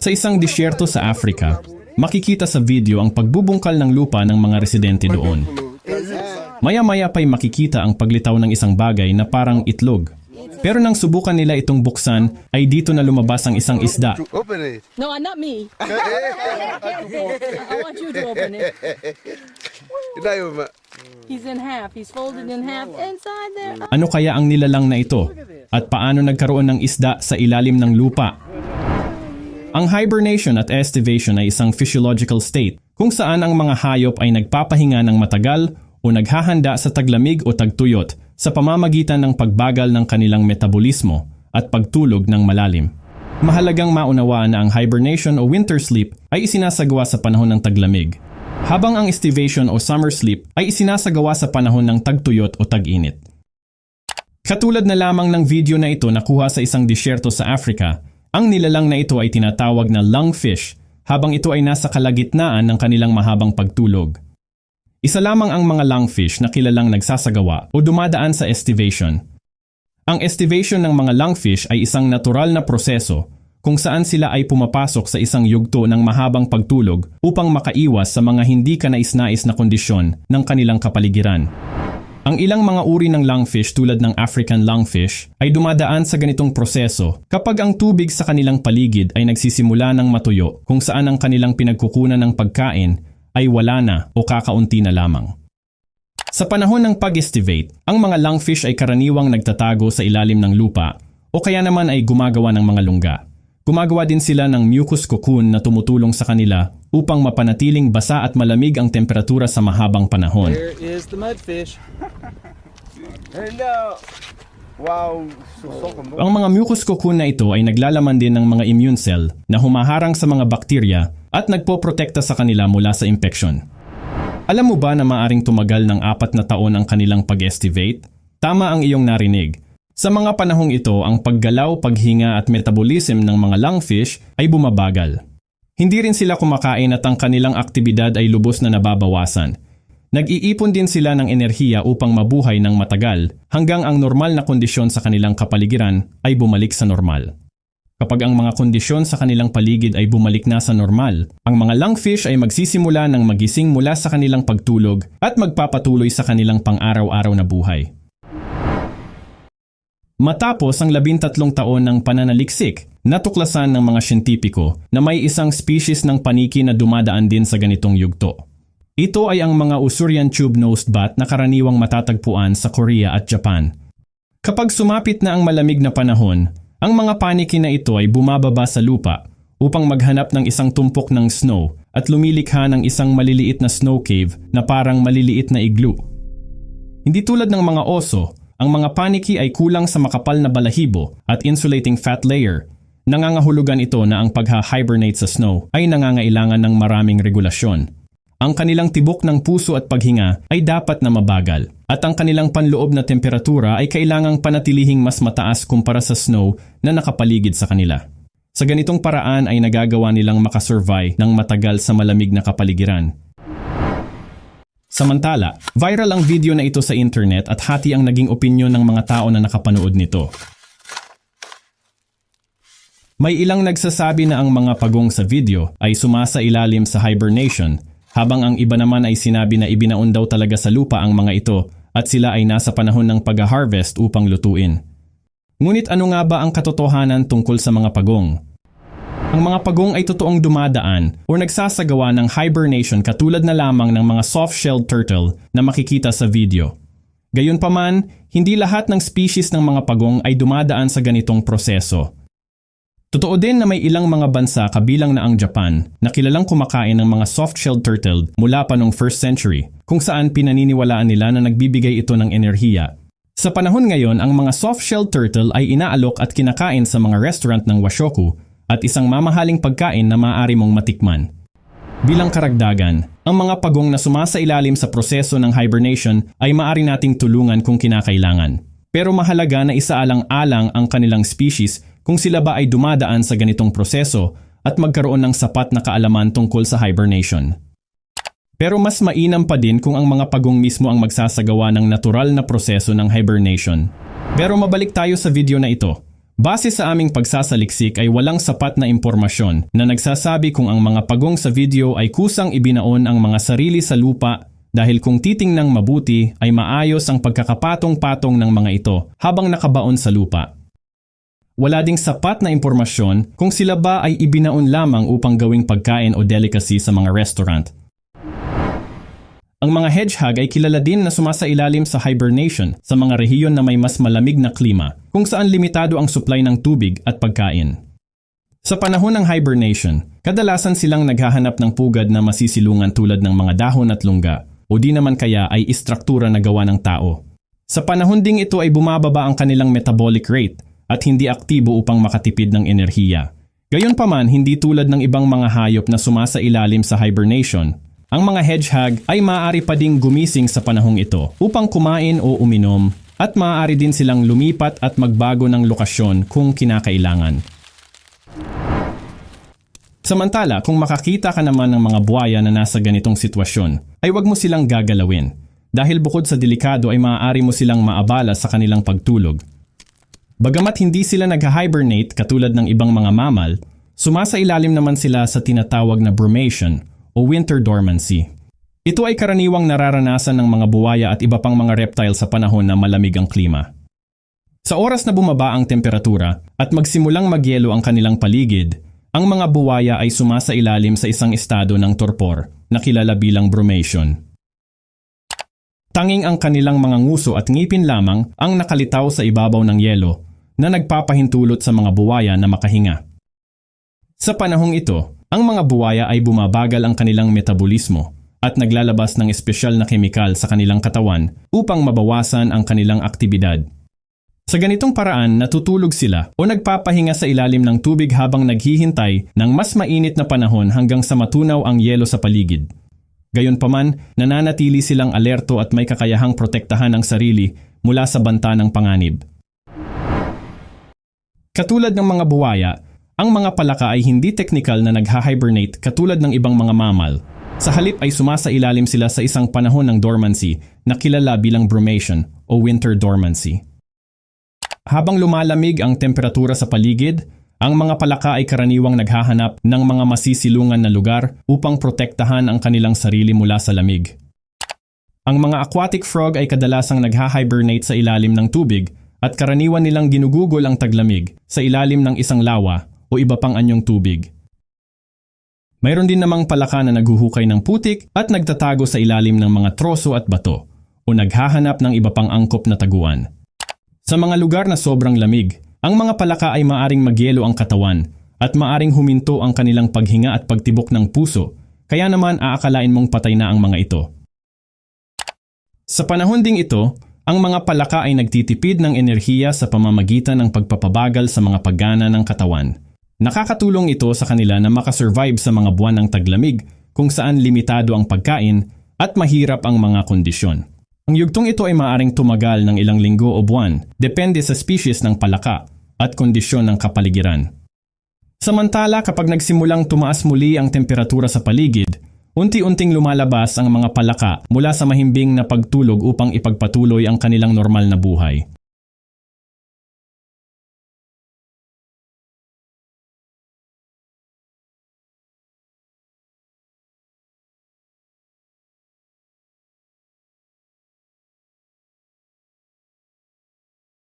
Sa isang disyerto sa Africa, makikita sa video ang pagbubungkal ng lupa ng mga residente doon. Maya-maya pa'y makikita ang paglitaw ng isang bagay na parang itlog. Pero nang subukan nila itong buksan, ay dito na lumabas ang isang isda. Open it. No, not me. I want you to open it. He's in half. He's folded in half inside there. Ano kaya ang nilalang na ito? At paano nagkaroon ng isda sa ilalim ng lupa? Ang hibernation at estivation ay isang physiological state kung saan ang mga hayop ay nagpapahinga ng matagal o naghahanda sa taglamig o tagtuyot sa pamamagitan ng pagbagal ng kanilang metabolismo at pagtulog ng malalim. Mahalagang maunawaan na ang hibernation o winter sleep ay isinasagawa sa panahon ng taglamig, habang ang estivation o summer sleep ay isinasagawa sa panahon ng tagtuyot o tag-init. Katulad na lamang ng video na ito nakuha sa isang disyerto sa Africa, ang nilalang na ito ay tinatawag na lungfish habang ito ay nasa kalagitnaan ng kanilang mahabang pagtulog. Isa lamang ang mga lungfish na kilalang nagsasagawa o dumadaan sa estivation. Ang estivation ng mga lungfish ay isang natural na proseso kung saan sila ay pumapasok sa isang yugto ng mahabang pagtulog upang makaiwas sa mga hindi kanais-nais na kondisyon ng kanilang kapaligiran. Ang ilang mga uri ng lungfish tulad ng African lungfish ay dumadaan sa ganitong proseso kapag ang tubig sa kanilang paligid ay nagsisimula ng matuyo kung saan ang kanilang pinagkukunan ng pagkain ay wala na o kakaunti na lamang. Sa panahon ng pag-estivate, ang mga lungfish ay karaniwang nagtatago sa ilalim ng lupa o kaya naman ay gumagawa ng mga lungga. Gumagawa din sila ng mucus cocoon na tumutulong sa kanila upang mapanatiling basa at malamig ang temperatura sa mahabang panahon. There is the mudfish. Hello. Wow. Ang mga mucus cocoon na ito ay naglalaman din ng mga immune cell na humaharang sa mga bakterya at nagpoprotekta sa kanila mula sa infeksyon. Alam mo ba na maaring tumagal ng apat na taon ang kanilang pag-estivate? Tama ang iyong narinig. Sa mga panahong ito, ang paggalaw, paghinga at metabolism ng mga lungfish ay bumabagal. Hindi rin sila kumakain at ang kanilang aktibidad ay lubos na nababawasan. Nag-iipon din sila ng enerhiya upang mabuhay ng matagal hanggang ang normal na kondisyon sa kanilang kapaligiran ay bumalik sa normal. Kapag ang mga kondisyon sa kanilang paligid ay bumalik na sa normal, ang mga lungfish ay magsisimula ng magising mula sa kanilang pagtulog at magpapatuloy sa kanilang pang-araw-araw na buhay. Matapos ang labintatlong taon ng pananaliksik, natuklasan ng mga siyentipiko na may isang species ng paniki na dumadaan din sa ganitong yugto. Ito ay ang mga Usurian tube-nosed bat na karaniwang matatagpuan sa Korea at Japan. Kapag sumapit na ang malamig na panahon, ang mga paniki na ito ay bumababa sa lupa upang maghanap ng isang tumpok ng snow at lumilikha ng isang maliliit na snow cave na parang maliliit na igloo. Hindi tulad ng mga oso, ang mga paniki ay kulang sa makapal na balahibo at insulating fat layer. Nangangahulugan ito na ang pagha-hibernate sa snow ay nangangailangan ng maraming regulasyon. Ang kanilang tibok ng puso at paghinga ay dapat na mabagal at ang kanilang panloob na temperatura ay kailangang panatilihing mas mataas kumpara sa snow na nakapaligid sa kanila. Sa ganitong paraan ay nagagawa nilang makasurvive ng matagal sa malamig na kapaligiran. Samantala, viral ang video na ito sa internet at hati ang naging opinyon ng mga tao na nakapanood nito. May ilang nagsasabi na ang mga pagong sa video ay sumasa ilalim sa hibernation, habang ang iba naman ay sinabi na ibinaon daw talaga sa lupa ang mga ito at sila ay nasa panahon ng pag-harvest upang lutuin. Ngunit ano nga ba ang katotohanan tungkol sa mga pagong? Ang mga pagong ay totoong dumadaan o nagsasagawa ng hibernation katulad na lamang ng mga soft-shelled turtle na makikita sa video. Gayunpaman, hindi lahat ng species ng mga pagong ay dumadaan sa ganitong proseso. Totoo din na may ilang mga bansa kabilang na ang Japan na kilalang kumakain ng mga soft-shelled turtle mula pa noong 1st century kung saan pinaniniwalaan nila na nagbibigay ito ng enerhiya. Sa panahon ngayon, ang mga soft-shelled turtle ay inaalok at kinakain sa mga restaurant ng washoku at isang mamahaling pagkain na maaari mong matikman. Bilang karagdagan, ang mga pagong na sumasa ilalim sa proseso ng hibernation ay maaari nating tulungan kung kinakailangan. Pero mahalaga na isaalang-alang ang kanilang species kung sila ba ay dumadaan sa ganitong proseso at magkaroon ng sapat na kaalaman tungkol sa hibernation. Pero mas mainam pa din kung ang mga pagong mismo ang magsasagawa ng natural na proseso ng hibernation. Pero mabalik tayo sa video na ito. Base sa aming pagsasaliksik ay walang sapat na impormasyon na nagsasabi kung ang mga pagong sa video ay kusang ibinaon ang mga sarili sa lupa dahil kung titingnang mabuti ay maayos ang pagkakapatong-patong ng mga ito habang nakabaon sa lupa. Wala ding sapat na impormasyon kung sila ba ay ibinaon lamang upang gawing pagkain o delicacy sa mga restaurant. Ang mga hedgehog ay kilala din na sumasailalim sa hibernation sa mga rehiyon na may mas malamig na klima kung saan limitado ang supply ng tubig at pagkain. Sa panahon ng hibernation, kadalasan silang naghahanap ng pugad na masisilungan tulad ng mga dahon at lungga o di naman kaya ay istruktura na gawa ng tao. Sa panahon ding ito ay bumababa ang kanilang metabolic rate at hindi aktibo upang makatipid ng enerhiya. Gayunpaman, hindi tulad ng ibang mga hayop na sumasailalim sa hibernation, ang mga hedgehog ay maaari pa ding gumising sa panahong ito upang kumain o uminom at maaari din silang lumipat at magbago ng lokasyon kung kinakailangan. Samantala, kung makakita ka naman ng mga buhaya na nasa ganitong sitwasyon, ay wag mo silang gagalawin dahil bukod sa delikado ay maaari mo silang maabala sa kanilang pagtulog. Bagamat hindi sila nag-hibernate katulad ng ibang mga mammal, sumasailalim naman sila sa tinatawag na brumation o winter dormancy. Ito ay karaniwang nararanasan ng mga buwaya at iba pang mga reptile sa panahon na malamig ang klima. Sa oras na bumaba ang temperatura at magsimulang magyelo ang kanilang paligid, ang mga buwaya ay sumasailalim sa isang estado ng torpor na kilala bilang brumation. Tanging ang kanilang mga nguso at ngipin lamang ang nakalitaw sa ibabaw ng yelo na nagpapahintulot sa mga buwaya na makahinga. Sa panahong ito, ang mga buwaya ay bumabagal ang kanilang metabolismo at naglalabas ng espesyal na kemikal sa kanilang katawan upang mabawasan ang kanilang aktibidad. Sa ganitong paraan, natutulog sila o nagpapahinga sa ilalim ng tubig habang naghihintay ng mas mainit na panahon hanggang sa matunaw ang yelo sa paligid. Gayunpaman, nananatili silang alerto at may kakayahang protektahan ang sarili mula sa banta ng panganib. Katulad ng mga buwaya, ang mga palaka ay hindi technical na nagha-hibernate katulad ng ibang mga mammal. Sa halip ay sumasailalim sila sa isang panahon ng dormancy na kilala bilang brumation o winter dormancy. Habang lumalamig ang temperatura sa paligid, ang mga palaka ay karaniwang naghahanap ng mga masisilungan na lugar upang protektahan ang kanilang sarili mula sa lamig. Ang mga aquatic frog ay kadalasang nagha-hibernate sa ilalim ng tubig at karaniwan nilang ginugugol ang taglamig sa ilalim ng isang lawa o iba pang anyong tubig. Mayroon din namang palaka na naghuhukay ng putik at nagtatago sa ilalim ng mga troso at bato o naghahanap ng iba pang angkop na taguan. Sa mga lugar na sobrang lamig, ang mga palaka ay maaring magyelo ang katawan at maaring huminto ang kanilang paghinga at pagtibok ng puso, kaya naman aakalain mong patay na ang mga ito. Sa panahon ding ito, ang mga palaka ay nagtitipid ng enerhiya sa pamamagitan ng pagpapabagal sa mga paggana ng katawan. Nakakatulong ito sa kanila na makasurvive sa mga buwan ng taglamig kung saan limitado ang pagkain at mahirap ang mga kondisyon. Ang yugtong ito ay maaring tumagal ng ilang linggo o buwan, depende sa species ng palaka at kondisyon ng kapaligiran. Samantala kapag nagsimulang tumaas muli ang temperatura sa paligid, unti-unting lumalabas ang mga palaka mula sa mahimbing na pagtulog upang ipagpatuloy ang kanilang normal na buhay.